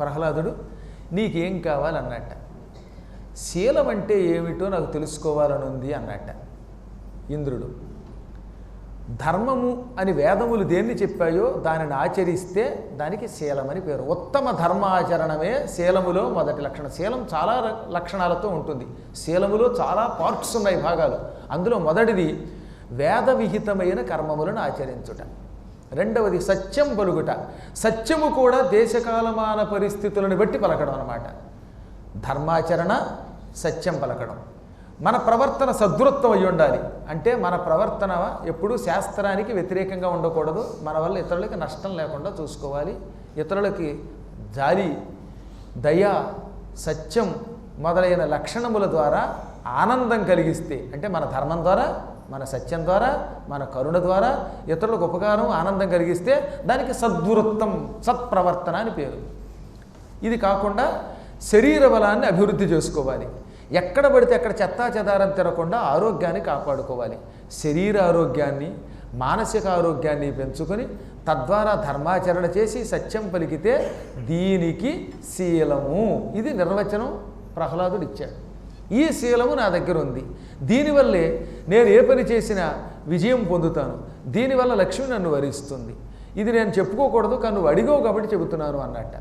ప్రహ్లాదుడు నీకేం కావాలన్నట్ట? శీలం అంటే ఏమిటో నాకు తెలుసుకోవాలని ఉంది అన్నట్ట ఇంద్రుడు. ధర్మము అని వేదములు దేన్ని చెప్పాయో దానిని ఆచరిస్తే దానికి శీలమని పేరు. ఉత్తమ ధర్మాచరణమే శీలములో మొదటి లక్షణం. శీలం చాలా లక్షణాలతో ఉంటుంది. శీలములో చాలా పార్ట్స్ ఉన్నాయి భాగాలు. అందులో మొదటిది వేద విహితమైన కర్మములను ఆచరించుట. రెండవది సత్యం పలుకుట. సత్యము కూడా దేశకాలమాన పరిస్థితులను బట్టి పలకడం అనమాట ధర్మాచరణ సత్యం పలకడం. మన ప్రవర్తన సదృత్వం అయి ఉండాలి. అంటే మన ప్రవర్తన ఎప్పుడూ శాస్త్రానికి వ్యతిరేకంగా ఉండకూడదు. మన వల్ల ఇతరులకి నష్టం లేకుండా చూసుకోవాలి. ఇతరులకి జాలి దయ సత్యం మొదలైన లక్షణముల ద్వారా ఆనందం కలిగిస్తే అంటే మన ధర్మం ద్వారా మన సత్యం ద్వారా మన కరుణ ద్వారా ఇతరులకు ఉపకారం ఆనందం కలిగిస్తే దానికి సద్వృత్తం సత్ప్రవర్తన అని పేరు. ఇది కాకుండా శరీర బలాన్ని అభివృద్ధి చేసుకోవాలి. ఎక్కడ పడితే అక్కడ చెత్తా చెదారం తినకుండా ఆరోగ్యాన్ని కాపాడుకోవాలి. శరీర ఆరోగ్యాన్ని మానసిక ఆరోగ్యాన్ని పెంచుకొని తద్వారా ధర్మాచరణ చేసి సత్యం పలికితే దీనికి శీలము. ఇది నిర్వచనం. ప్రహ్లాదుడు ఇచ్చాడు. ఈ శీలము నా దగ్గర ఉంది. దీనివల్లే నేను ఏ పని చేసినా విజయం పొందుతాను. దీనివల్ల లక్ష్మి నన్ను వరిస్తుంది. ఇది నేను చెప్పుకోకూడదు కానీ నువ్వు అడిగావు కాబట్టి చెబుతున్నాను అన్నట్ట.